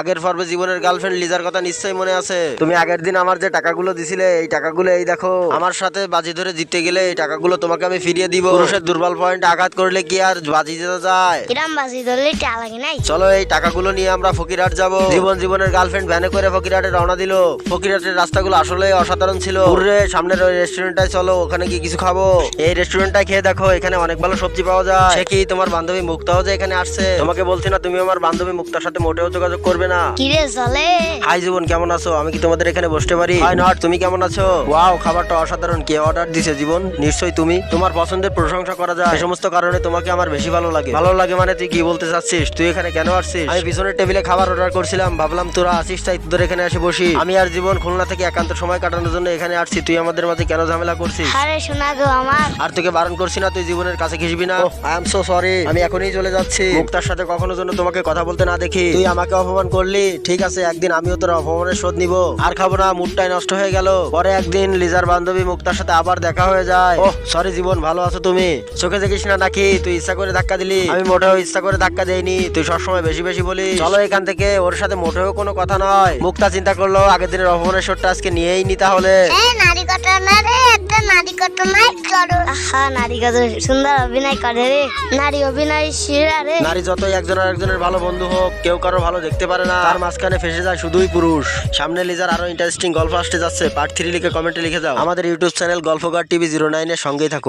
আগের পর্বে জীবনের গার্লফ্রেন্ড লিজার কথা নিশ্চয়ই মনে আছে। তুমি আগের দিন আমার যে টাকাগুলো দিছিলে এই টাকাগুলো এই দেখো। আমার সাথে বাজি ধরে জিততে গেলে এই টাকাগুলো তোমাকে আমি ফিরিয়ে দিব। পুরুষের দুর্বল পয়েন্ট আঘাত করলে কি আর বাজি যেতে যায়? কিরাম বাজি ধরলে টা লাগে নাই? চলো এই টাকাগুলো নিয়ে আমরা ফকিরহাট যাব। জীবন জীবনের গার্লফ্রেন্ড ভ্যানে করে ফকিরহাটে রওনা দিল। ফকিরহাটের রাস্তাগুলো আসলে অসাধারণ ছিল। ঘুরে সামনের ওই রেস্টুরেন্টটায় চলো ওখানে কি কিছু খাব। এই রেস্টুরেন্টটায় খেয়ে দেখো এখানে অনেক ভালো সবজি পাওয়া যায়। সে কি তোমার বান্ধবী মুক্তাও যে এখানে আসছে? তোমাকে বলছি না তুমি আমার বান্ধবী মুক্তার সাথে মোটেও যোগাযোগ করবে না। কিরে চলে হাই জীবন কেমন আছো? আমি কি তোমাদের এখানে বসতে পারি? হাই নট তুমি কেমন আছো? ওয়াও খাবারটা অসাধারণ। কে অর্ডার দিছে জীবন? নিশ্চয়ই তুমি। তোমার পছন্দের প্রশংসা করা যায়। এই সমস্ত কারণে তোমাকে আমার বেশি ভালো লাগে। ভালো লাগে মানে তুই কি বলতে চাচ্ছিস? তুই এখানে কেন আসছিস? আমি পিছনের টেবিলে খাবার অর্ডার করছিলাম। ভাবলাম তোরা আসিস তাই তোদের এখানে এসে বসি। আমি আর জীবন খুলনা থেকে একান্ত সময় কাটানোর জন্য এখানে আসছি। তুই আমাদের মাঝে কেন ঝামেলা করছিস? আরে শোনা গো আমার। আর তোকে বারণ করছি না তুই জীবনের কাছে ঘিসবি না। আই এম সো সরি আমি এখনই চলে যাচ্ছি। মুক্তার সাথে কখনো জন্য তোমাকে কথা বলতে না দেখি। তুই আমাকে অপমান করলি, ঠিক আছে, একদিন আমিও তোর অপমানের শোধ নিব। আর খাব না, মুডটাই নষ্ট হয়ে গেল। পরে একদিন লিজার বান্ধবী মুক্তার সাথে আবার দেখা হয়ে যায়। ও সরি জীবন, ভালো আছো তুমি? চোখে দেখিস না নাকি? তুই ইচ্ছা করে ধাক্কা দিলি। আমি মোটেও ইচ্ছা করে ধাক্কা দেইনি। তুই সবসময় বেশি বেশি বলি চলো এখান থেকে, ওর সাথে মোটেও কোনো কথা নয়। মুক্তা চিন্তা করল, আগের দিনের অপমানের শোধটা আজকে নিয়েই নি তাহলে। নারী ঘটনা রে। একটা নারী ঘটনাই করো আহা নারী কত সুন্দর অভিনয় করে রে। নারী অভিনয় শিরা রে। নারী যতই একজন আর একজনের ভালো বন্ধু হোক কেউ কারও ভালো দেখতে পারে না। তার মাঝখানে ফেসে যায় শুধুই পুরুষ। সামনে লিজার আরও ইন্টারেস্টিং গল্প আসতে যাচ্ছে। পার্ট থ্রি লিখে কমেন্টে লিখে যাও। আমাদের YouTube channel Golpogar TV zero নাইনের সঙ্গেই থাকুন।